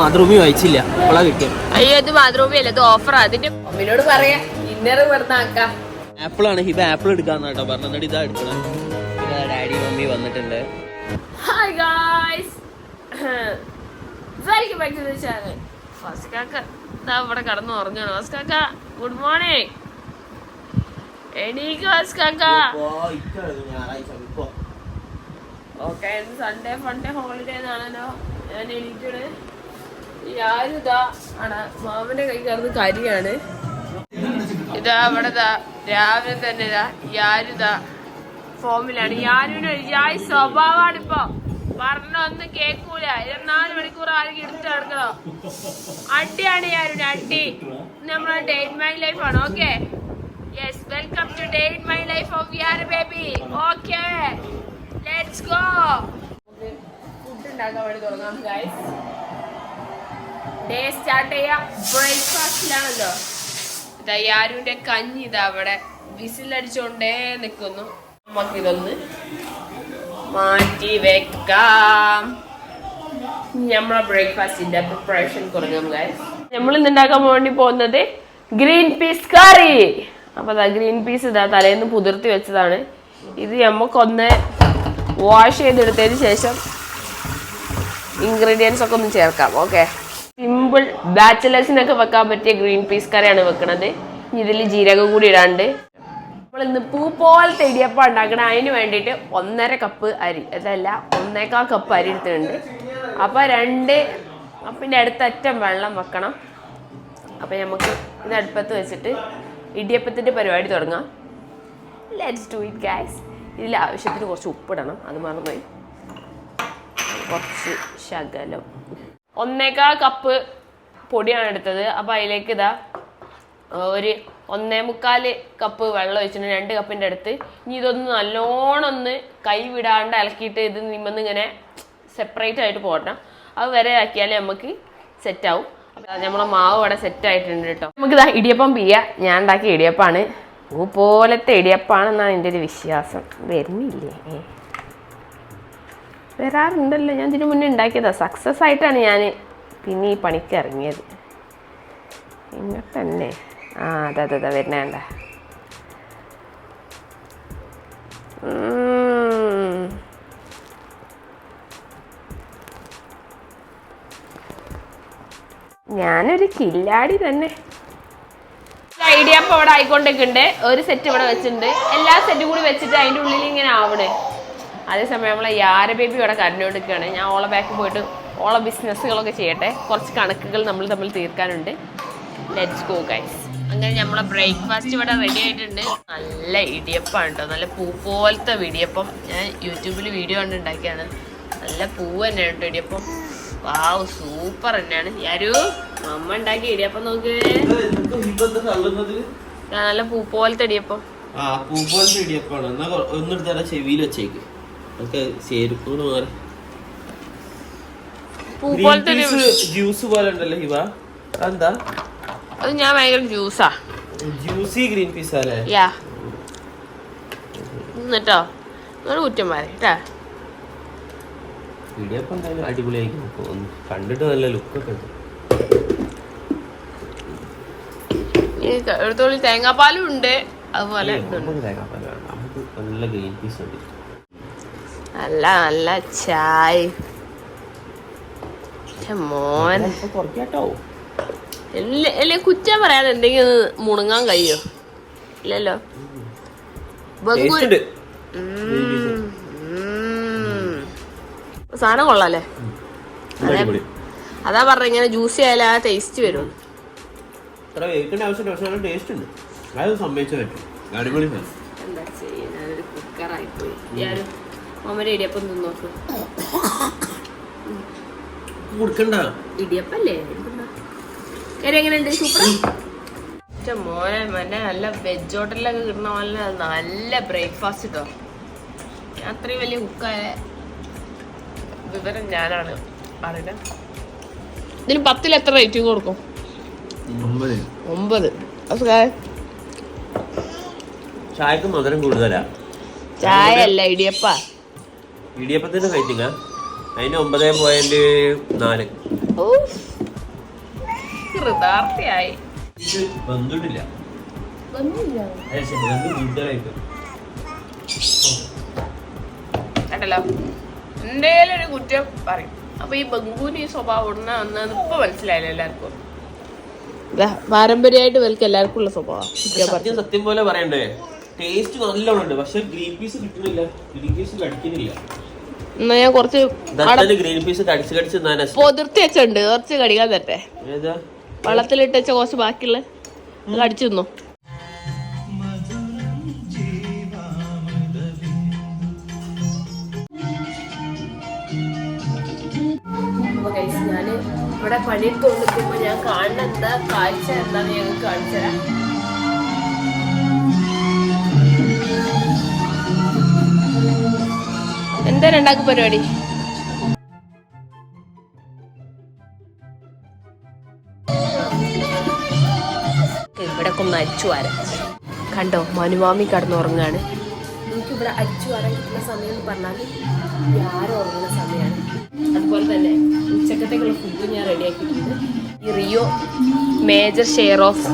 മാതൃഭൂമി വായിച്ചില്ല. അപ്പോളാ കിട്ടിയത്. അയ്യോ ഇത് മാതൃഭൂമിയല്ല ഇത് ഓഫറാ അതിന്റെ അമ്മയോട് പറയാ ഇന്നറ് വെറുതെ ആപ്പിൾ ആണ് ഹിബ ആപ്പിൾ എടുക്കാന്ന് കേട്ടോ പറഞ്ഞിട്ട് ഇതാ എടുക്കണം. ഡാഡി മമ്മി വന്നിട്ടുണ്ട്. Hi guys welcome back to the channel first കാക്ക ഇതാ ഇവിടെ കടന്നു പറഞ്ഞു ഫസ്റ്റ് കാക്ക ഗുഡ് മോർണിംഗ് എണീക്ക് ഫസ്റ്റ് കാക്ക. ഓക്കെ സൺഡേ ഫണ്ടേ ഹോളിഡേ എന്നാണല്ലോ. ഞാൻ എണീറ്റത്. കരിയാണ്. ഇതാ അവിടെ രാവിലെ തന്നെ ആരും ഫോമിലാണ്. യാരുവിന് യായ് സ്വഭാവമാണ് ഇപ്പൊ പറഞ്ഞ ഒന്നും കേൾക്കൂല ഇരുപത്തിനാല് മണിക്കൂർ ആരെങ്കിലും എടുത്ത് നടക്കണോ? അടിയാണ് ആരുവിന് അടി. നമ്മളെ ഡേറ്റ് മൈ ലൈഫ് ആണ് okay yes welcome to date my life of Yar baby okay food ഉണ്ടാക്കാൻ വേണ്ടി തുടങ്ങാം ഡേ സ്റ്റാർട്ട് ചെയ്യാം. ബ്രേക്ക്ഫാസ്റ്റിലാണല്ലോ ഇതാ യാരുവിന്റെ കഞ്ഞി ഇതാ അവിടെ. വിസിലടിച്ചോണ്ടേ നിൽക്കുന്നു നമുക്കിതൊന്ന് മാറ്റി വെക്കാം. നമ്മളെ ബ്രേക്ക്ഫാസ്റ്റിന്റെ പ്രിപ്പറേഷൻ കുറഞ്ഞു നമ്മൾ ഇന്ന് ഉണ്ടാക്കാൻ വേണ്ടി പോകുന്നത് ഗ്രീൻ പീസ് കറി അപ്പൊ അതാ ഗ്രീൻ പീസ് ഇതാ തലേന്ന് പുതിർത്തി വെച്ചതാണ്. ഇത് നമുക്കൊന്ന് വാഷ് ചെയ്തെടുത്തതിന് ശേഷം ഇൻഗ്രീഡിയൻസ് ഒക്കെ ഒന്ന് ചേർക്കാം ഓക്കെ സിമ്പിൾ ബാച്ചിലേഴ്സിനൊക്കെ വെക്കാൻ പറ്റിയ ഗ്രീൻ പീസ് കറിയാണ് വെക്കണത്. ഇതിൽ ജീരകം കൂടി ഇടാണ്ട്. നമ്മൾ ഇന്ന് പൂ പോലത്തെ ഇടിയപ്പം ഉണ്ടാക്കണം അതിന് വേണ്ടിയിട്ട് ഒന്നര കപ്പ് അരി അതല്ല ഒന്നേക്കാൾ കപ്പ് അരി എടുത്തിട്ടുണ്ട്. അപ്പോൾ രണ്ട് കപ്പിന്റെ അടുത്തറ്റം വെള്ളം വെക്കണം. അപ്പോൾ നമുക്ക് ഇത് അടുപ്പത്ത് വെച്ചിട്ട് ഇടിയപ്പത്തിന്റെ പരിപാടി തുടങ്ങാം. ലെറ്റ്സ് ടു ഇറ്റ് ഗ്യാസ് ഇതിൽ ആവശ്യത്തിന് കുറച്ച് ഉപ്പിടണം. അത് മറന്നുപോയി. കുറച്ച് ശകലം. ഒന്നേക്കാൾ കപ്പ് പൊടിയാണ് എടുത്തത്. അപ്പോൾ അതിലേക്ക് ഇതാ ഒരു ഒന്നേ മുക്കാൽ കപ്പ് വെള്ളം ഒഴിച്ചിട്ടുണ്ട് രണ്ട് കപ്പിന്റെ അടുത്ത്. ഇനി ഇതൊന്ന് നല്ലോണം ഒന്ന് കൈ വിടാണ്ട് ഇളക്കിയിട്ട് ഇത് നിമ്മന്ന് ഇങ്ങനെ സെപ്പറേറ്റ് ആയിട്ട് പോകണം അത് വരെ ആക്കിയാലേ നമുക്ക് സെറ്റാവും അപ്പം നമ്മളെ മാവ് ഇവിടെ സെറ്റ് ആയിട്ടുണ്ട് കേട്ടോ. നമുക്ക് ഇതാ ഇടിയപ്പം പിയ്യ. ഞാൻ ഉണ്ടാക്കിയ ഇടിയപ്പാണ്. പൂ പോലത്തെ ഇടിയപ്പാണെന്നാണ് എന്റെ ഒരു വിശ്വാസം. വരുന്നില്ലേ? വരാറുണ്ടല്ലോ. ഞാൻ ഇതിനു മുന്നേ ഉണ്ടാക്കിയതാ. സക്സസ് ആയിട്ടാണ് ഞാൻ പിന്നെ ഈ പണിക്ക് ഇറങ്ങിയത്. ഇങ്ങോട്ട് തന്നെ. ആ അതെ അതെ അതെ വരുന്നേണ്ട ഞാനൊരു കില്ലാടി തന്നെ. ഐഡിയ അപ്പോൾ അവിടെ ആയിക്കൊണ്ടൊക്കെയുണ്ട് ഒരു സെറ്റ് ഇവിടെ വെച്ചിട്ടുണ്ട്. എല്ലാ സെറ്റും കൂടി വെച്ചിട്ട് അതിന്റെ ഉള്ളിൽ ഇങ്ങനെ ആവണേ. അതേസമയം നമ്മളെ യാര ബേബി ഇവിടെ കരഞ്ഞുകൊണ്ടിരിക്കുകയാണ്. ഞാൻ ഓളെ ബാക്ക് പോയിട്ട് ഓളെ ബിസിനസ്സുകളൊക്കെ ചെയ്യട്ടെ. കുറച്ച് കണക്കുകൾ നമ്മൾ തമ്മിൽ തീർക്കാനുണ്ട്. ലെറ്റ്സ് ഗോ ഗൈസ് അങ്ങനെ നമ്മളെ ബ്രേക്ക്ഫാസ്റ്റ് ഇവിടെ റെഡി ആയിട്ടുണ്ട്. നല്ല ഇടിയപ്പമാണ് കേട്ടോ നല്ല പൂ പോലത്തെ ഇടിയപ്പം. ഞാൻ യൂട്യൂബിൽ വീഡിയോ കണ്ട് ഉണ്ടാക്കിയാണ് നല്ല പൂ തന്നെയാണ് കേട്ടോ ഇടിയപ്പം. വാവ് സൂപ്പർ തന്നെയാണ്. യാരു അമ്മ ഉണ്ടാക്കിയ ഇടിയപ്പം നോക്ക്. നല്ല പൂ പോലത്തെ ഇടിയപ്പം. ആ പൂ പോലത്തെ ഇടിയപ്പാണ് എന്നാ ഒന്നെടുത്താ ചെവിയിൽ വെച്ചേക്ക്. അതൊക്കെ ചേരുപ്പുകൾ മാറി ജ്യൂസ്. പോലെ ഉണ്ടല്ലോ ഹിവ. അതെന്താ? അത് ഞാൻ ഭയങ്കര ജ്യൂസാ. ജ്യൂസി ഗ്രീൻ പീസ് അല്ലേ യാ. എന്നിട്ടോ നിങ്ങൾ കുറ്റം കേട്ടാ? ഇടിയപ്പം എന്തായാലും അടിപൊളിയായിരിക്കും കണ്ടിട്ട് നല്ല ലുക്കൊക്കെ ഉണ്ട്. എടുത്തോളി തേങ്ങാപ്പാലും ഉണ്ട്. അതുപോലെ തേങ്ങാപ്പാലും നമുക്ക് നല്ല ഗ്രീൻ പീസ് ഉണ്ട്. നല്ല നല്ല ചായ്. മോൻ. അല്ലേ കുറ്റം പറയാതെ എന്തെങ്കിലും മുണുങ്ങാൻ കഴിയോ? ഇല്ലല്ലോ. സാധനം കൊള്ളാല്ലേ? അതാ. പറഞ്ഞ ഇങ്ങനെ ജ്യൂസി ആയാലും ആ ടേസ്റ്റ് വരും. എന്താ ചെയ്യുന്ന കുക്കറായി പോയി. ഞാനും ഇടിയപ്പം തിന്ന് നോക്ക്. കൊടുക്കണ്ട. ഇടിയപ്പല്ലേ? എങ്ങനെയുണ്ട്? സൂപ്പർ മോനെ മന്നെ നല്ല വെജ് ഹോട്ടലിലൊക്കെ കിട്ടണ പോലെ നല്ല ബ്രേക്ക്ഫാസ്റ്റ് കേട്ടോ ഞാൻ അത്രയും വലിയ കുക്കായ വിവരം ഞാനാണ് പറയുന്നത് ഇതിന് പത്തിൽ എത്ര റേറ്റിംഗ് കൊടുക്കും? ഒമ്പത്. ചായക്ക് മധുരം കൂടുതലാ. ചായ അല്ല ഇടിയപ്പ. ഇടിയപ്പത്തിന്റെ റേറ്റിംഗ് അതിന് ഒമ്പത് പോയിന്റ് നാല്. വെന്ത് കൂടുതലായിട്ട്. കേട്ടല്ലോ എന്തേലും ഒരു കുറ്റം പറയും. അപ്പൊ ഈ ബംഗൂരി സ്വഭാവം ഉടനെ വന്നത് ഇപ്പൊ മനസ്സിലായല്ലോ എല്ലാവർക്കും. പാരമ്പര്യമായിട്ട് ഇവർക്ക് എല്ലാവർക്കും ഉള്ള സ്വഭാവം സത്യം സത്യം പോലെ പറയണ്ടേ? ടേസ്റ്റ് നല്ലോണം ഉണ്ട് പക്ഷെ ഗ്രീൻ പീസ് കിട്ടുന്നില്ല. ഗ്രീൻ പീസ് കടിക്കുന്നില്ല എന്നാ ഞാൻ കുറച്ച് അവിടെ ഗ്രീൻ പീസ് കടിച്ച് കടിച്ച് ഞാൻ പൊതിർത്തി വെച്ചുണ്ട് കുറച്ച് കടിക്കാൻ തരട്ടെ. ഏതാ? വെള്ളത്തിലിട്ട് വെച്ച കുറച്ച് ബാക്കിയുള്ള കടിച്ചു തിന്നു. ഞാൻ ഇവിടെ പണിയെടുത്തുകൊണ്ട് നിൽക്കുമ്പോൾ ഞാൻ കാണുന്ന എന്താ കാഴ്ച എന്താന്ന് ഞങ്ങൾക്ക് കാണിച്ചു തരാം എന്താ രണ്ടാക്ക് പരിപാടി? ഇവിടെ ഒന്ന് അരിച്ചു വരാം. കണ്ടോ മനുവാമി കടന്നുറങ്ങാണ്. എനിക്കിവിടെ അരിച്ചു വാരാൻ കിട്ടുന്ന സമയം എന്ന് പറഞ്ഞാൽ ആരും ഉറങ്ങുന്ന സമയമാണ്. അതുപോലെ തന്നെ ഉച്ചക്കത്തേക്കുള്ള ഫുഡ് ഞാൻ റെഡിയാക്കിയിട്ടുണ്ട് ഈ റിയോ മേജർ ഷെയർ ഓഫ്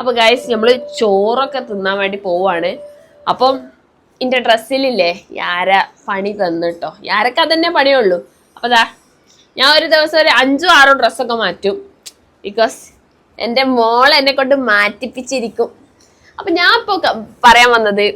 അപ്പൊ ഗൈസ് നമ്മൾ ചോറൊക്കെ തിന്നാൻ വേണ്ടി പോവാണ്. അപ്പം എന്റെ ഡ്രസ്സിലില്ലേ യാര പണി തന്നിട്ടോ യാരക്ക് അതന്നെ പണിയുള്ളൂ. അപ്പോൾ ദാ ഞാൻ ഒരു ദിവസം ഒരു അഞ്ചോ ആറോ ഡ്രസ്സൊക്കെ മാറ്റും. ബിക്കോസ് എന്റെ മോൾ എന്നെ കൊണ്ട് മാറ്റിപ്പിച്ചിരിക്കും. അപ്പൊ ഞാൻ ഇപ്പോൾ പറയാൻ വന്നത്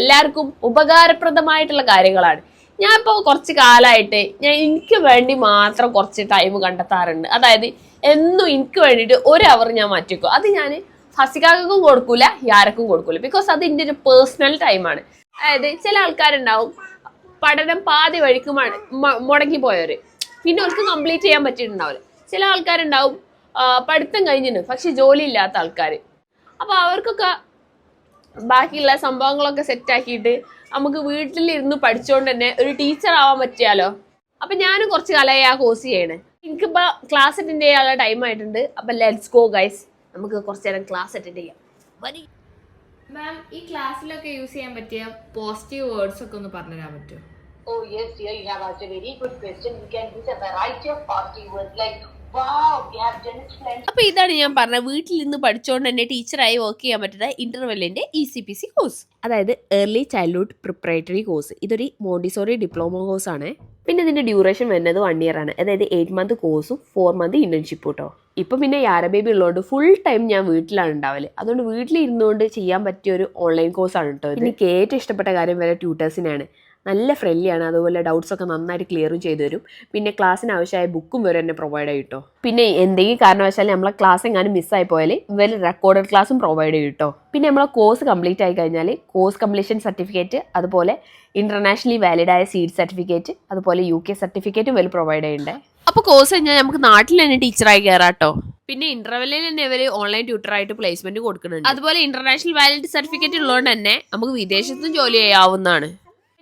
എല്ലാവർക്കും ഉപകാരപ്രദമായിട്ടുള്ള കാര്യങ്ങളാണ്. ഞാൻ ഇപ്പോൾ കുറച്ച് കാലമായിട്ട് ഞാൻ എനിക്ക് വേണ്ടി മാത്രം കുറച്ച് ടൈം കണ്ടെത്താറുണ്ട്. അതായത് എന്നും എനിക്ക് വേണ്ടിയിട്ട് ഒരു അവർ ഞാൻ മാറ്റിക്കും അത് ഞാൻ ഫസിക്കാക്കും കൊടുക്കൂല യാരക്കും കൊടുക്കൂല. ബിക്കോസ് അത് എന്റെ ഒരു പേഴ്സണൽ ടൈമാണ് അതായത് ചില ആൾക്കാരുണ്ടാവും പഠനം പാതി വഴിക്ക് മുടങ്ങി പോയവര്. പിന്നെ അവർക്ക് കംപ്ലീറ്റ് ചെയ്യാൻ പറ്റിയിട്ടുണ്ടാവില്ല. ചില ആൾക്കാരുണ്ടാവും പഠിത്തം കഴിഞ്ഞിട്ട് പക്ഷെ ജോലി ഇല്ലാത്ത ആൾക്കാർ അപ്പോൾ അവർക്കൊക്കെ ബാക്കിയുള്ള സംഭവങ്ങളൊക്കെ സെറ്റ് ആക്കിയിട്ട് നമുക്ക് വീട്ടിലിരുന്ന് പഠിച്ചുകൊണ്ട് തന്നെ ഒരു ടീച്ചർ ആവാൻ പറ്റിയാലോ? അപ്പൊ ഞാനും കുറച്ച് കാലമായി ആ കോഴ്സ് ചെയ്യണേ. എനിക്കിപ്പോ ക്ലാസ് അറ്റൻഡ് ചെയ്യാനുള്ള ടൈം ആയിട്ടുണ്ട്. അപ്പൊ ലെറ്റ്സ് ഗോ ഗൈസ് നമുക്ക് കുറച്ച് നേരം ക്ലാസ് അറ്റൻഡ് ചെയ്യാം. വരി. മാം ഈ ക്ലാസ്സിലൊക്കെ യൂസ് ചെയ്യാൻ പറ്റിയ പോസിറ്റീവ് വേർഡ്സ് ഒക്കെ ഒന്ന് പറഞ്ഞു തരാൻ പറ്റുമോ Oh yes, dear, you have asked a very good question. We can use a variety of positive words like അപ്പൊ ഇതാണ് ഞാൻ പറഞ്ഞത് വീട്ടിൽ നിന്ന് പഠിച്ചുകൊണ്ട് തന്നെ ടീച്ചറായി വർക്ക് ചെയ്യാൻ പറ്റുന്ന ഇന്റർവെല്ലിന്റെ E C P C course അതായത് ഏർലി ചൈൽഡ്ഹുഡ് പ്രിപ്പറേറ്ററി കോഴ്സ് ഇതൊരു മോണ്ടിസോറി ഡിപ്ലോമ കോഴ്സ് ആണ്. പിന്നെ ഇതിന്റെ ഡ്യൂറേഷൻ വരുന്നത് വൺ ഇയർ ആണ്. അതായത് എയ്റ്റ് മന്ത് കോഴ്സും ഫോർ മന്ത് ഇന്റേൺഷിപ്പ് കേട്ടോ ഇപ്പം പിന്നെ യാര ബേബി ഉള്ളതുകൊണ്ട് ഫുൾ ടൈം ഞാൻ വീട്ടിലാണ് ഉണ്ടാവൽ അതുകൊണ്ട് വീട്ടിലിരുന്നുകൊണ്ട് ചെയ്യാൻ പറ്റിയ ഒരു ഓൺലൈൻ കോഴ്സാണ് കേട്ടോ. എനിക്ക് ഏറ്റവും ഇഷ്ടപ്പെട്ട കാര്യം വരെ ട്യൂട്ടേഴ്സിനാണ് നല്ല ഫ്രണ്ട്ലിയാണ് അതുപോലെ ഡൗട്ട്സൊക്കെ നന്നായിട്ട് ക്ലിയറും ചെയ്തു തരും. പിന്നെ ക്ലാസ്സിന് ആവശ്യമായ ബുക്കും വരെ തന്നെ പ്രൊവൈഡ് ചെയ്യും കേട്ടോ പിന്നെ എന്തെങ്കിലും കാരണവശാൽ നമ്മളെ ക്ലാസ് എങ്ങാനും മിസ്സായി പോയാൽ ഇവർ റെക്കോർഡഡ് ക്ലാസ്സും പ്രൊവൈഡ് ചെയ്യും കേട്ടോ പിന്നെ നമ്മളെ കോഴ്സ് കംപ്ലീറ്റ് ആയി കഴിഞ്ഞാൽ കോഴ്സ് കംപ്ലീഷൻ സർട്ടിഫിക്കറ്റ് അതുപോലെ ഇന്റർനാഷണലി വാലിഡ് ആയ സീഡ് സർട്ടിഫിക്കറ്റ് അതുപോലെ യു കെ സർട്ടിഫിക്കറ്റും ഇവർ പ്രൊവൈഡ് ചെയ്യണ്ടേ. അപ്പോൾ കോഴ്സ് കഴിഞ്ഞാൽ നമുക്ക് നാട്ടിൽ തന്നെ ടീച്ചറായി കയറാട്ടോ പിന്നെ ഇന്റർവെല്ലിൽ തന്നെ ഇവർ ഓൺലൈൻ ട്യൂട്ടറായിട്ട് പ്ലേസ്മെന്റ് കൊടുക്കുന്നുണ്ട്. അതുപോലെ ഇന്റർനാഷണൽ വാലിഡ് സർട്ടിഫിക്കറ്റ് ഉള്ളതുകൊണ്ട് തന്നെ നമുക്ക് വിദേശത്തും ജോലി ചെയ്യാവുന്നതാണ്.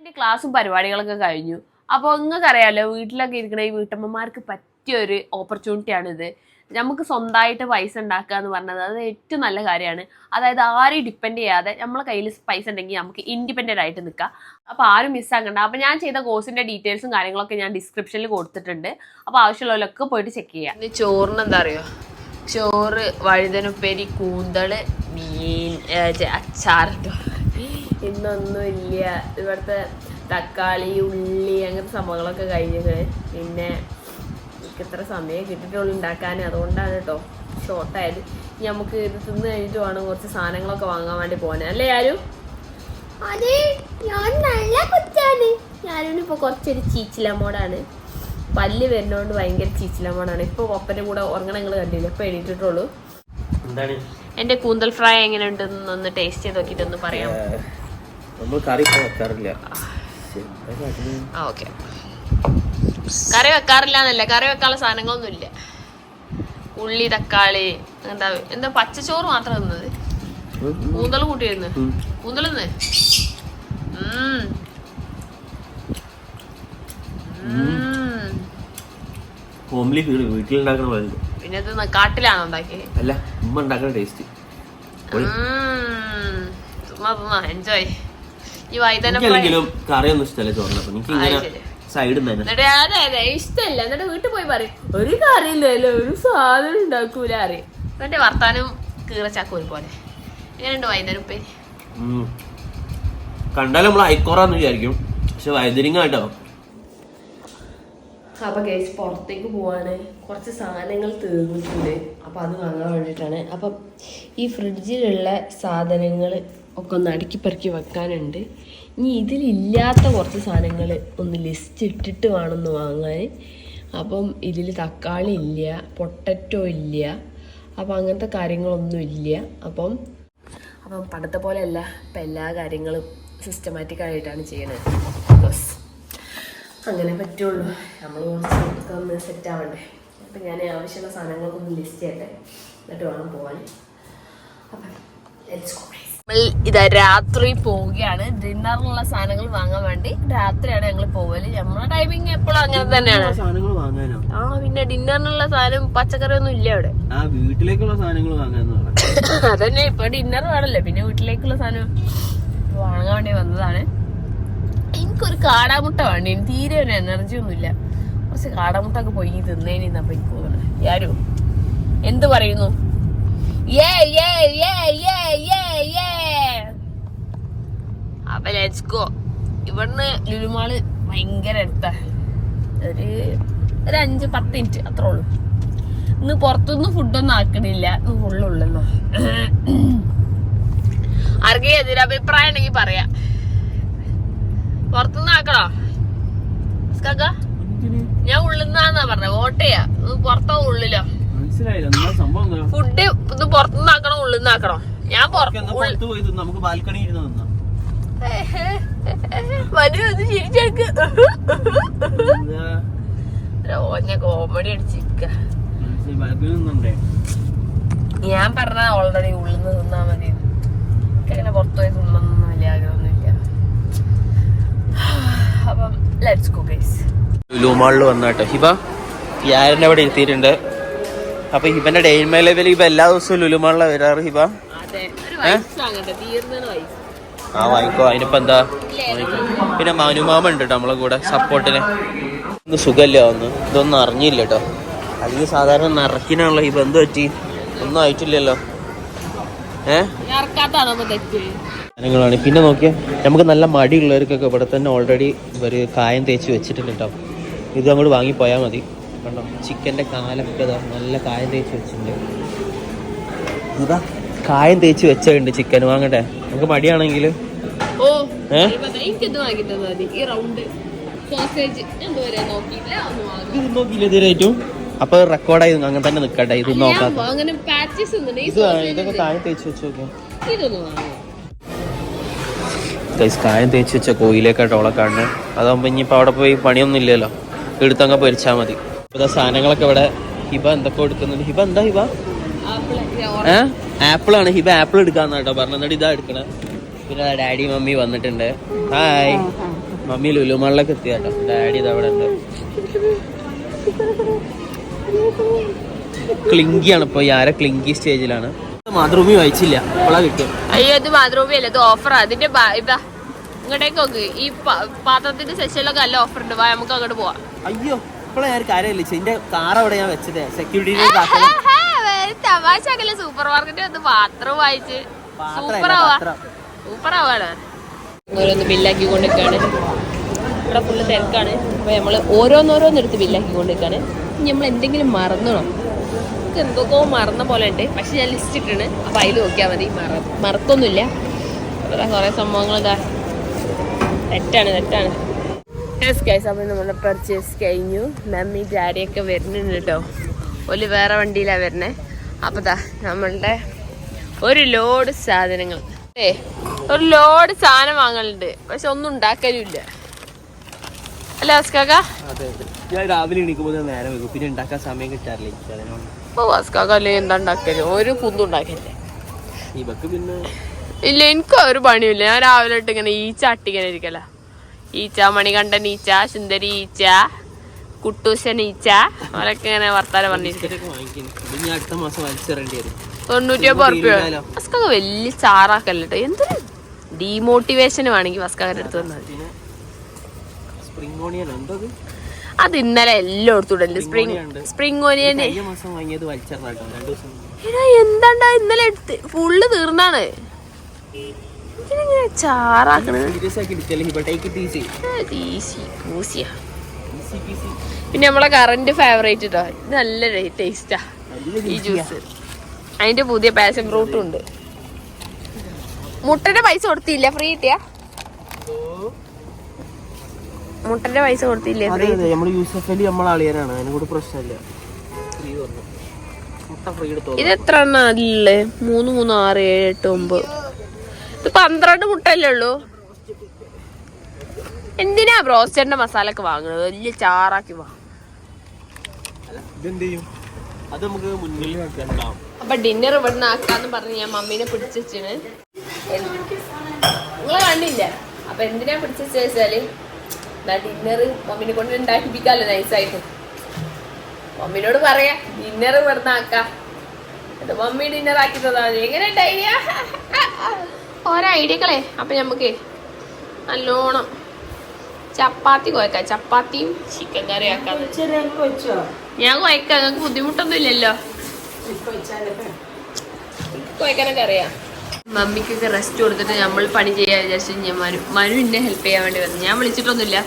പിന്നെ ക്ലാസ്സും പരിപാടികളൊക്കെ കഴിഞ്ഞു. അപ്പോൾ നിങ്ങൾക്കറിയാമല്ലോ വീട്ടിലൊക്കെ ഇരിക്കുന്ന ഈ വീട്ടമ്മമാർക്ക് പറ്റിയ ഒരു ഓപ്പർച്യൂണിറ്റിയാണിത് നമുക്ക് സ്വന്തമായിട്ട് പൈസ ഉണ്ടാക്കുക എന്ന് പറഞ്ഞത് അത് ഏറ്റവും നല്ല കാര്യമാണ്. അതായത് ആരെയും ഡിപ്പെൻഡ് ചെയ്യാതെ നമ്മളെ കയ്യിൽ പൈസ ഉണ്ടെങ്കിൽ നമുക്ക് ഇൻഡിപെൻഡന്റ് ആയിട്ട് നിൽക്കാം. അപ്പോൾ ആരും മിസ്സാക്കണ്ട അപ്പോൾ ഞാൻ ചെയ്ത കോഴ്സിന്റെ ഡീറ്റെയിൽസും കാര്യങ്ങളൊക്കെ ഞാൻ ഡിസ്ക്രിപ്ഷനിൽ കൊടുത്തിട്ടുണ്ട്. അപ്പോൾ ആവശ്യമുള്ളവരൊക്കെ പോയിട്ട് ചെക്ക് ചെയ്യാം. ഇനി ചോറിന് എന്താ അറിയോ? ചോറ് വഴുതനുപ്പേരി കൂന്തൾ മീൻ അച്ചാറിട്ടോ ഇന്നൊന്നും ഇല്ല ഇവിടുത്തെ തക്കാളി ഉള്ളി അങ്ങനത്തെ സംഭവങ്ങളൊക്കെ കഴിഞ്ഞത് പിന്നെ എനിക്ക് ഇത്ര സമയം കിട്ടിയിട്ടുള്ളൂ ഉണ്ടാക്കാൻ. അതുകൊണ്ടാണ് കേട്ടോ ഷോർട്ടായത് ഇനി നമുക്ക് ഇത് തിന്ന് കഴിഞ്ഞിട്ട് വേണം കുറച്ച് സാധനങ്ങളൊക്കെ വാങ്ങാൻ വേണ്ടി പോകാൻ. അല്ലേ ആരും അതെ ഞാൻ നല്ല കൊച്ചാണ് ഞാനിപ്പോ കുറച്ചൊരു ചീച്ചിലമോടാണ് പല്ല് വരുന്നോണ്ട് ഭയങ്കര ചീച്ചിലമോടാണ് ഇപ്പൊ ഒപ്പന്റെ കൂടെ ഉറങ്ങണ നിങ്ങൾ കണ്ടില്ല? ഇപ്പൊ എണീറ്റിട്ടുള്ളൂ. എന്താണ്? എന്റെ കൂന്തൽ ഫ്രൈ എങ്ങനെ ഉണ്ടെന്ന് ഒന്ന് ടേസ്റ്റ് ചെയ്ത് നോക്കിട്ടൊന്ന് പറയാം നമ്മൾ കറി വെക്കാറില്ല? ആ ഓക്കെ. കറി വെക്കാറില്ല എന്നല്ല കറി വെക്കാനുള്ള സാധനങ്ങളൊന്നും ഇല്ല. ഉള്ളി തക്കാളി എന്താ എന്താ പച്ചച്ചോറ് മാത്രം തിന്നത്. കൂന്തലും കൂട്ടിയിരുന്നു. കൂന്തലെന്ന് ഹോംലി ഫീഡ് വീട്ടിലുണ്ടാക്കണ പോലെ പിന്നെ ഇത് കാട്ടിലാണോ ഉണ്ടാക്കിയത് അല്ല ഉമ്മ ഉണ്ടാക്കുന്ന ടേസ്റ്റ് എൻജോയ് ഈ വൈതന ഫ്രൈ എനിക്കല്ലെങ്കിലും കറിയൊന്നും ഇഷ്ടമല്ല ചോറിന് എനിക്ക് ഇങ്ങനെ. സൈഡിൽ തന്നെ. എന്നിട്ട് അതെ അതെ ഇഷ്ടമല്ല. എന്നിട്ട് വീട്ടിൽ പോയി പറയും ഒരു കറിയില്ലല്ലോ ഒരു സാധനം ഉണ്ടാക്കൂല അറിയും എന്നിട്ട് വർത്താനം കീറച്ചാക്കും പോലെ എങ്ങനെയുണ്ട് വൈകുന്നേരം ഉപ്പേരി. ഉം. കണ്ടാൽ നമ്മൾ ഐക്കോറാന്ന് വിചാരിക്കും. പക്ഷെ വൈദ്യരിങ്ങ കേട്ടോ. അപ്പൊ കേസ് പുറത്തേക്ക് പോവാണ്. കുറച്ച് സാധനങ്ങൾ തീർന്നിട്ടുണ്ട്. അപ്പൊ അത് വാങ്ങാൻ വേണ്ടിയിട്ടാണ്. അപ്പം ഈ ഫ്രിഡ്ജിലുള്ള സാധനങ്ങൾ ഒക്കെ ഒന്ന് അടുക്കി പെറുക്കി വെക്കാനുണ്ട്. ഇനി ഇതിലില്ലാത്ത കുറച്ച് സാധനങ്ങൾ ഒന്ന് ലിസ്റ്റ് ഇട്ടിട്ട് വേണം ഒന്ന് വാങ്ങാൻ. അപ്പം ഇതിൽ തക്കാളി ഇല്ല പൊട്ടറ്റോ ഇല്ല അപ്പം അങ്ങനത്തെ കാര്യങ്ങളൊന്നും ഇല്ല. അപ്പം അപ്പം പണ്ടത്തെ പോലെയല്ല ഇപ്പം എല്ലാ കാര്യങ്ങളും സിസ്റ്റമാറ്റിക്കായിട്ടാണ് ചെയ്യണത്. ബിക്കോസ് അങ്ങനെ പറ്റുള്ളൂ. നമ്മൾ കുറച്ച് ഒന്ന് സെറ്റ് ആവണ്ടേ. അപ്പം ഞാൻ ആവശ്യമുള്ള സാധനങ്ങൾക്കൊന്ന് ലിസ്റ്റ് ചെയ്യട്ടെ. എന്നിട്ട് വേണം പോകാൻ അപ്പം ലെറ്റ്സ് guys. നമ്മൾ ഇതാ രാത്രി പോവുകയാണ്. ഡിന്നറിനുള്ള സാധനങ്ങൾ വാങ്ങാൻ വേണ്ടി രാത്രിയാണ് ഞങ്ങൾ പോവൽ. നമ്മളെ ടൈമിങ് എപ്പോഴും അങ്ങനെ തന്നെയാണ്. സാധനങ്ങൾ വാങ്ങാനോ? ആ പിന്നെ ഡിന്നറിനുള്ള സാധനം പച്ചക്കറി ഒന്നും ഇല്ല അവിടെ. ആ വീട്ടിലേക്കുള്ള സാധനങ്ങൾ അതന്നെ ഇപ്പൊ ഡിന്നർ വേണല്ലോ. പിന്നെ വീട്ടിലേക്കുള്ള സാധനം വാങ്ങാൻ വേണ്ടി വന്നതാണ്. എനിക്കൊരു കാടാമുട്ട വേണ്ടി തീരെ ഒരു എനർജി ഒന്നുമില്ല കുറച്ച് കാടാമുട്ട ഒക്കെ പോയി തിന്നേനി എന്നപ്പോ എനിക്ക് തോന്നുന്നത്. ആരും എന്ത് പറയുന്നു? Yeah yeah, yeah, yeah, yeah, yeah. അപ്പൊ ലെറ്റ്സ് ഗോ ഇവിടുന്ന് ലുലുമാൾ ഭയങ്കര അടുത്ത. ഒരു ഒരു അഞ്ച് പത്ത് മിനിറ്റ് അത്രേ ഉള്ളൂ. ഇന്ന് പുറത്തുനിന്ന് ഫുഡൊന്നും ആക്കണില്ല. ഇന്ന് ഫുള്ളുള്ളല്ലോ ആർക്കെങ്കിലും എതിരഭിപ്രായം ഉണ്ടെങ്കിൽ പറയാ. പുറത്തുനിന്ന് ആക്കണോ? ഞാൻ ഉള്ളിന്നാന്നാ പറഞ്ഞ ഓട്ടയാ ഇത് പുറത്തോ ഉള്ളിലോ? മനസ്സിലായില്ല. എന്താ സംഭവം എന്താ? ഫുഡ് ഇത് പുറത്തുനിന്ന് ആക്കണോ ആക്കണോ ഞാൻ പുറത്ത് പോയി തിന്നാം. നമുക്ക് ബാൽക്കണി ഇരുന്ന് തിന്നാം. വരൂ ഒന്ന് ചിരിച്ചെടുക്ക് എന്താ? ഓഞ്ഞ കോമഡി അടിച്ചിരിക്ക. ഞാൻ പറഞ്ഞ ഓൾറെഡി ഉള്ളിൽ നിന്ന് തിന്നാ മതി. അങ്ങനെ പുറത്തു പോയി തിന്നൊന്നും വലിയ ആഗ്രഹമൊന്നുമില്ല. അപ്പം ലെറ്റ്സ് ഗോ ഗൈസ് ലുലുമാളിൽ വന്നാട്ടോ ഹിബ യാരന്റെ അവിടെ എത്തിയിട്ടുണ്ട് അപ്പൊ ഹിബന്റെ ഡെയിൻമേ ലെവൽ ഹിബ എല്ലാ ദിവസവും ലുലുമാളിലെ വരാറ് ഹിബ? ആ വാങ്ങിക്കോ. അതിനിപ്പോ എന്താ? പിന്നെ മനുമാമ ഉണ്ട് കേട്ടോ നമ്മളെ കൂടെ സപ്പോർട്ടിന്. ഒന്ന് സുഖല്ല ഒന്ന് ഇതൊന്നും അറിഞ്ഞില്ല കേട്ടോ അല്ലെങ്കിൽ സാധാരണ നിറക്കിനാണല്ലോ ഹിബ. എന്ത് പറ്റി? ഒന്നും ആയിട്ടില്ലല്ലോ. ഏഹ് സാധനങ്ങളാണ്. പിന്നെ നോക്കിയാൽ നമുക്ക് നല്ല മടി ഉള്ളവർക്കൊക്കെ ഇവിടെ തന്നെ ഓൾറെഡി ഒരു കായം തേച്ച് വെച്ചിട്ടുണ്ട് കേട്ടോ ഇത് അങ്ങോട്ട് വാങ്ങിപ്പോയാൽ മതി. കണ്ടോ? ചിക്കന്റെ കാലൊക്കെ നല്ല കായം തേച്ച് വെച്ചിട്ടുണ്ട്. ഇതാ കായം തേച്ച് വെച്ചുണ്ട് ചിക്കൻ. വാങ്ങട്ടെ. നമുക്ക് മടിയാണെങ്കിൽ ഓ ഏ? എനിക്കിത് വാങ്ങി തന്നാ ഈ റൗണ്ട് സോസേജ് നോക്കിയില്ല ഒന്ന് വാങ്ങും. ഇത് നോക്കിയില്ല ഇതുവരെയായിട്ടും അപ്പൊ റെക്കോർഡായി അങ്ങനെ തന്നെ നിക്കട്ടെ ഇത് നോക്കാം അങ്ങനെ പാച്ചസ് ഇതൊക്കെ കായം തേച്ച് വെച്ച് നോക്കാം. ഇതൊന്ന് വാങ്ങും. ഗൈസ് കായം തേച്ച് വെച്ച കോയിലേക്കാട്ടോ കാണുന്നത്. അതാകുമ്പോൾ ഇനിയിപ്പോൾ അവിടെ പോയി പണിയൊന്നും ഇല്ലല്ലോ. എടുത്തങ്ങ് പൊരിച്ചാൽ മതി. ഇപ്പൊ സാധനങ്ങളൊക്കെ ഇവിടെ ഹിബ എന്തൊക്കെ എടുക്കുന്നുണ്ട് ഹിബ എന്താ ഹിബ? ഏ? ആപ്പിൾ ആണ് ഹിബ ആപ്പിൾ എടുക്കാന്ന് കേട്ടോ പറഞ്ഞിട്ട് ഇതാ എടുക്കണേ? പിന്നെ ഡാഡി മമ്മി വന്നിട്ടുണ്ട്. ഹായ്. മമ്മി ലുലുമാളിലൊക്കെ എത്തിയ കേട്ടോ. ഡാഡി ഇത് അവിടെ ഉണ്ട്. ക്ലിങ്കിയാണ് ഇപ്പൊ. ആരെ ക്ലിങ്കി സ്റ്റേജിലാണ്. മാതൃഭൂമി വായിച്ചില്ല. അപ്പോളാ കിട്ടും അയ്യോ ഇത് മാതൃഭൂമി അല്ല ഇത് ഓഫറാ അതിന്റെ ഇതാ. ഇങ്ങോട്ടേക്ക് നോക്ക്. ഈ പാത്രത്തിന്റെ സെഷനിലൊക്കെ നല്ല ഓഫർ ഉണ്ട്. നമുക്ക് അങ്ങോട്ട് പോവാം. അയ്യോ. ഇപ്പോഴാ ഞാൻ കാര്യമില്ല എന്റെ കാർ അവിടെ ഞാൻ വെച്ചത്. സെക്യൂരിറ്റി തമാശക്കല്ലേ സൂപ്പർ മാർക്കറ്റ് വന്ന് പാത്രം വായിച്ച് സൂപ്പർ ആവാണ്. ഓരോന്ന് ബില്ലാക്കി കൊണ്ടിരിക്കാണ്. ഇവിടെ ഫുള്ള് തിരക്കാണ്. അപ്പോൾ നമ്മൾ ഓരോന്നോരോന്ന് എടുത്ത് ബില്ലാക്കി കൊണ്ടിരിക്കാണ്. ഇനി നമ്മൾ എന്തെങ്കിലും മറന്നോ നമുക്ക് എന്തൊക്കെയോ മറന്ന പോലെ ഉണ്ട്. പക്ഷെ ഞാൻ ലിസ്റ്റ് ഇട്ടാണ് അപ്പൊ അതിൽ നോക്കിയാൽ മതി. മറ മറക്കൊന്നുമില്ല കുറേ സംഭവങ്ങൾ ഇതാ തെറ്റാണ് തെറ്റാണ്. യെസ് ഗൈസ് അപ്പോൾ നമ്മുടെ പർച്ചേസ് കഴിഞ്ഞു. മമ്മി ഡാഡിയൊക്കെ വരുന്നുണ്ട് കേട്ടോ ഒരു വേറെ വണ്ടിയിലാണ് വരുന്നത് അപ്പോൾ ദാ നമ്മളുടെ ഒരു ലോഡ് സാധനങ്ങൾ. ഏ ഒരു ലോഡ് സാധനം വാങ്ങലുണ്ട്. പക്ഷെ ഒന്നും ഉണ്ടാക്കലുമില്ല. അല്ലേ അതെ ഞാൻ രാവിലെ എണീക്കുമ്പോൾ നേരം വെക്കും പിന്നെ ഉണ്ടാക്കാൻ സമയം കിട്ടാറില്ല ഇപ്പോൾ അസ്കാക്ക അല്ലെങ്കിൽ എന്താ ഉണ്ടാക്കൽ? ഒരു കുന്തും ഉണ്ടാക്കല്ലേ ഇവക്ക് പിന്നെ ഇല്ല എനിക്ക് ഒരു പണിയില്ല ഞാൻ രാവിലെ ഇട്ട് ഇങ്ങനെ ഈ ചട്ടിങ്ങനെ ഇരിക്കല. ഈച്ച മണികണ്ഠൻ ഈച്ച സുന്ദരി ഈച്ച കുട്ടൂശൻ ഈച്ച അവരൊക്കെ ഇങ്ങനെ വർത്താനം പറഞ്ഞിരിക്കും. വരും. തൊണ്ണൂറ്റി ഒമ്പത് തീരുമാനമല്ലോ. വസ്കൊക്കെ വലിയ ചാറാക്കല്ലോ കേട്ടോ എന്തൊരു ഡീമോട്ടിവേഷൻ വേണമെങ്കിൽ വസ്കാരുടെ അടുത്ത് വന്നത് ഓണിയൻ അത്? ഇന്നലെ എല്ലായിടത്തും ഉണ്ട്. സ്പ്രിംഗ് സ്പ്രിംഗ് ഓനിയൻ എടാ എന്താണ്ടാ ഇന്നലെ എടുത്ത്? ഫുള്ള് തീർന്നാണ്. ഇതിനെങ്ങനെ ചാറാക്കണ സീരിയസ് ആക്കി എടുക്കല്ലേ Hiba take it easy easy കൂസിയ easy peasy പിന്നെ നമ്മളെ കറന്റ് ഫേവറേറ്റ് കേട്ടോ ഇത് നല്ല ടേസ്റ്റാ ഈ ജ്യൂസ് അതിന്റെ പുതിയ പാഷൻ ഫ്രൂട്ടും ഉണ്ട്. മുട്ടന്റെ പൈസ കൊടുത്തില്ല ഫ്രീ കിട്ടിയ? മുട്ടന്റെ പൈസ കൊടുത്തില്ലേ ഫ്രീ യൂസഫ് അലി നമ്മളെ അളിയനാണ് കൂടെ പ്രശ്നമില്ല. ഇത് എത്ര എണ്ണ അല്ലേ മൂന്ന് മൂന്ന് ആറ് ഏഴ് എട്ട് ഒമ്പത്. ഇത് പന്ത്രണ്ട് മുട്ടല്ലേ ഉള്ളൂ? എന്തിനാ ബ്രോസ്റ്ററിന്റെ മസാല ഒക്കെ വാങ്ങുന്നത് വലിയ ചാറാക്കി വാങ്ങും അപ്പൊ ഡിന്നർ ഇവിടുന്ന് ആക്കാന്ന് പറഞ്ഞ് ഞാൻ മമ്മീനെ പിടിച്ചിന് നിങ്ങളെ കണ്ടില്ല? അപ്പൊ എന്തിനാ പിടിച്ചു വെച്ചാൽ? ഡിന്നർ മമ്മീനെ കൊണ്ട് ഉണ്ടാക്കിപ്പിക്കാല്ലോ നൈസായിട്ട് മമ്മീനോട് പറയാ ഡിന്നർ ഇവിടുന്ന് ആക്കാം. മമ്മി ഡിന്നർ ആക്കി തന്നാ എങ്ങനെ ഐഡിയ ഓരോ ഐഡിയകളെ. അപ്പം നമുക്ക് നല്ലോണം ചപ്പാത്തി കുഴക്കാം ചപ്പാത്തിയും ചിക്കൻ കറി ആക്കാം. ഞാൻ കുഴക്കാം നിങ്ങൾക്ക് ബുദ്ധിമുട്ടൊന്നും ഇല്ലല്ലോ. കുഴക്കാനൊക്കെ അറിയാം. മമ്മിക്കൊക്കെ റെസ്റ്റ് കൊടുത്തിട്ട് നമ്മൾ പണി ചെയ്യാൻ വിചാരിച്ചു ഞാൻ മനു മനു എന്നെ ഹെൽപ്പ് ചെയ്യാൻ വേണ്ടി വന്നു. ഞാൻ വിളിച്ചിട്ടൊന്നുമില്ല.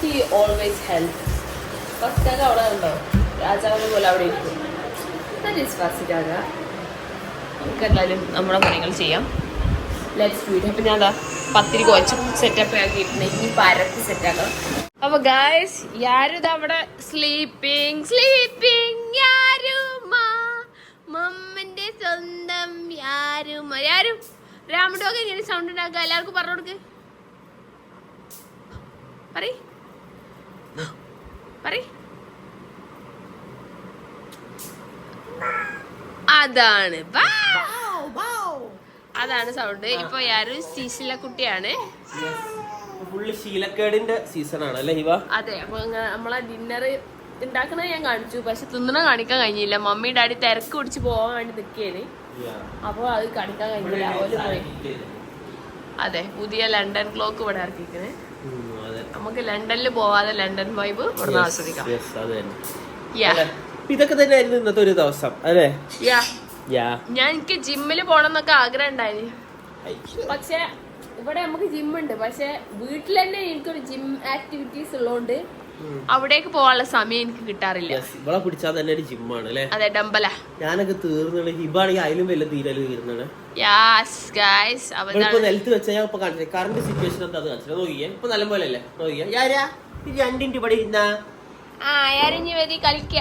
ഹി ഓൾവേസ് ഹെൽപ്പ് ഫസ്റ്റ് അവിടെ ഉണ്ടോ? രാജാവിനെ പോലെ അവിടെ ഇരിക്കും. ഫസ്റ്റ് രാജ നമുക്ക് എന്തായാലും നമ്മുടെ പണികൾ ചെയ്യാം. ലെറ്റ്സ് വീഡിയോ അപ്പം ഞാൻ പത്തിരി കുഴച്ച് സെറ്റപ്പ് ആക്കിയിട്ടുണ്ട്. ഇനി പരത്തി സെറ്റാക്കാം അപ്പൊ ഗായ്സ് യാരും അവിടെ സ്ലീപ്പിംഗ് സ്ലീപ്പിംഗ് യാരുമാ മമ്മന്റെ സ്വന്തം യാരും യാരും എങ്ങനെ സൗണ്ട് ഉണ്ടാക്കുക? എല്ലാവർക്കും പറഞ്ഞു കൊടുക്ക്. പറ പറയ്. അതാണ്. അതാണ് സൗണ്ട് ഇപ്പൊ യാരും ശീശില കുട്ടിയാണ് ഫുള്ള് ശീലക്കേടിന്റെ സീസൺ ആണ് അല്ലേ ഇവ അതെ അപ്പൊ നമ്മളെ ഡിന്നർ ഉണ്ടാക്കണത് ഞാൻ കാണിച്ചു. പക്ഷെ തിന്നണ കാണിക്കാൻ കഴിഞ്ഞില്ല. മമ്മി ഡാഡി തിരക്ക് പിടിച്ച് പോവാൻ വേണ്ടി നിൽക്കേന് അപ്പൊ അത് കാണിക്കാൻ കഴിഞ്ഞില്ല. ഓൽ പോയി. അതെ പുതിയ ലണ്ടൻ ക്ലോക്ക് ഇവിടെ ഇറക്കിക്കണേ. അതെ. നമുക്ക് ലണ്ടനിൽ പോവാതെ ലണ്ടൻ വൈബ് ഇവിടെ ആസ്വദിക്കാം. ഇതൊക്കെ തന്നെയായിരുന്നു ഇന്നത്തെ ഒരു ദിവസം അല്ലേ? യാ യാ ഞാൻ എനിക്ക് ജിമ്മിൽ പോണം എന്നൊക്കെ ആഗ്രഹം ഉണ്ടായിരുന്നു പക്ഷെ ഇവിടെ നമുക്ക് ജിമ്മുണ്ട്. പക്ഷെ വീട്ടിൽ തന്നെ എനിക്കൊരു ജിം ആക്ടിവിറ്റീസ് ഉള്ളതുകൊണ്ട് അവിടേക്ക് പോകാനുള്ള സമയം എനിക്ക് കിട്ടാറില്ല. ഇവിടെ പിടിച്ചാൽ തന്നെ ഒരു ജിമ്മാണ് അല്ലേ? അതെ ഡംബല. ഞാനൊക്കെ തീർന്നാണ് ഹിബാണെങ്കിൽ അതിലും വലിയ തീരൽ തീർന്നാണ് നിലത്ത് വെച്ചാൽ ഞാൻ ഇപ്പൊ കാണിച്ചത് കറണ്ട് സിറ്റുവേഷൻ എന്താ അത് കാണിച്ചത് നോക്കിയേ ഇപ്പൊ നല്ല പോലെ അല്ലേ നോക്കിയാ രണ്ടിന്റെ ഇവിടെ ഇരുന്നാ? ആ ആരിഞ്ഞ് വരി കളിക്ക?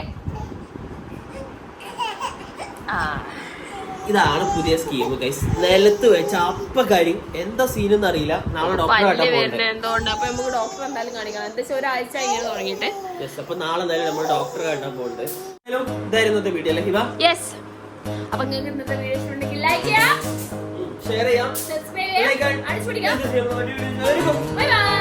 ഇതാണ് പുതിയ സ്കീം ഗൈസ് നിലത്ത് വെച്ച അപ്പ കാര്യം എന്താ സീനെന്ന് അറിയില്ല. നാളെ ഡോക്ടറെ യെസ് അപ്പൊ നാളെ എന്തായാലും നമ്മൾ ഡോക്ടർ കാട്ടാൻ പോകുന്നുണ്ട് ഹലോ ഇതായിരുന്നു ഇന്നത്തെ വീഡിയോ അല്ലേ ഹിബ? യെസ് അപ്പൊ നിങ്ങൾക്ക് ഇന്നത്തെ വീഡിയോ ഇഷ്ടമുണ്ടെങ്കിൽ ലൈക്ക് ചെയ്യാം. ഷെയർ ചെയ്യാം. സബ്സ്ക്രൈബ് ചെയ്യാം. അടിച്ചു പിടിക്കാം ചെയ്യാം ബൈ ബൈ